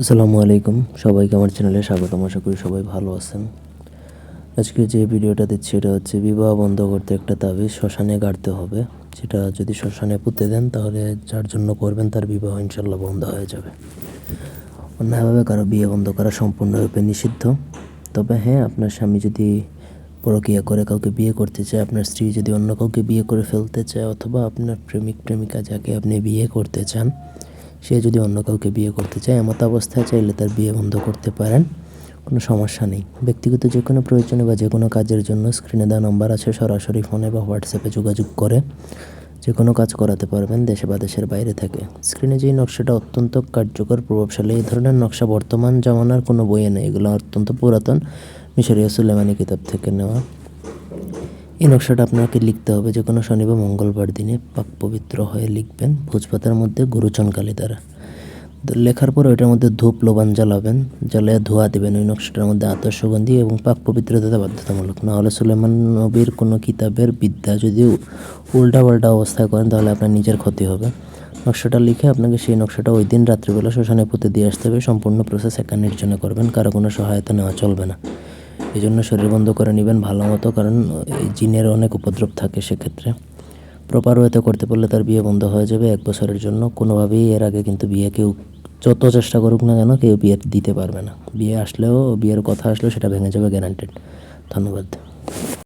আসসালামু আলাইকুম। সবাইকে আমার চ্যানেলে স্বাগতম। আশা করি সবাই ভালো আছেন। আজকে যে ভিডিওটা দিচ্ছি, এটা হচ্ছে বিবাহ বন্ধ করতে একটা তাবিজ। শ্মশানে গাড়তে হবে। সেটা যদি শ্মশানে পুঁতে দেন, তাহলে যার জন্য করবেন, তার বিবাহ ইনশাল্লাহ বন্ধ হয়ে যাবে। অন্যায়ভাবে কারও বিয়ে বন্ধ করা সম্পূর্ণরূপে নিষিদ্ধ। তবে হ্যাঁ আপনার স্বামী যদি পরকীয়া করে কাউকে বিয়ে করতে চায়, আপনার স্ত্রী যদি অন্য কাউকে বিয়ে করে ফেলতে চায়, অথবা আপনার প্রেমিক প্রেমিকা যাকে আপনি বিয়ে করতে চান সে যদি অন্য কাউকে বিয়ে করতে চায়, এমত অবস্থায় চাইলে তার বিয়ে বন্ধ করতে পারেন। কোনো সমস্যা নেই। ব্যক্তিগত যে কোনো প্রয়োজনে বা যে কোনো কাজের জন্য স্ক্রিনে দেওয়া নম্বর আছে, সরাসরি ফোনে বা হোয়াটসঅ্যাপে যোগাযোগ করে যে কোনো কাজ করাতে পারবেন, দেশে বা দেশের বাইরে থেকে। স্ক্রিনে যেই নকশাটা অত্যন্ত কার্যকর, প্রভাবশালী, এই ধরনের নকশা বর্তমান জমানার কোনো বইয়ে নেই। এগুলো অত্যন্ত পুরাতন। মিশরীয় সুলেমানি কিতাব থেকে নেওয়া। এই নকশাটা আপনাকে লিখতে হবে যে কোনো শনি বা মঙ্গলবার দিনে পাক পবিত্র হয়ে লিখবেন, ভোজপাতার মধ্যে গুরুচনকালী দ্বারা। লেখার পর ওইটার মধ্যে ধূপ, লোবান জ্বালাবেন, জ্বালিয়ে ধোয়া দেবেন ওই নকশাটার মধ্যে আতর সুগন্ধি এবং পাক পবিত্রতা বাধ্যতামূলক। না হলে সুলেমান নবীর কোনো কিতাবের বিদ্যা যদি উল্টা পাল্টা অবস্থায় করেন, তাহলে আপনার নিজের ক্ষতি হবে। নকশাটা লিখে আপনাকে সেই নকশাটা ওই দিন রাত্রিবেলা শ্মশানে পুঁতে দিয়ে আসতে হবে। সম্পূর্ণ প্রসেস একা নির্জনে করবেন, কারও কোনো সহায়তা নেওয়া চলবে না। এই জন্য শরীর বন্ধ করে নেবেন ভালো মতো, কারণ এই জিনের অনেক উপদ্রব থাকে সেক্ষেত্রে। প্রপার ওয়েতে করতে পারলে তার বিয়ে বন্ধ হয়ে যাবে এক বছরের জন্য। কোনোভাবেই এর আগে কিন্তু বিয়ে কেউ, যত চেষ্টা করুক না কেন, কেউ বিয়ে দিতে পারবে না। বিয়ে আসলেও, বিয়ের কথা আসলেও সেটা ভেঙে যাবে গ্যারান্টেড ধন্যবাদ।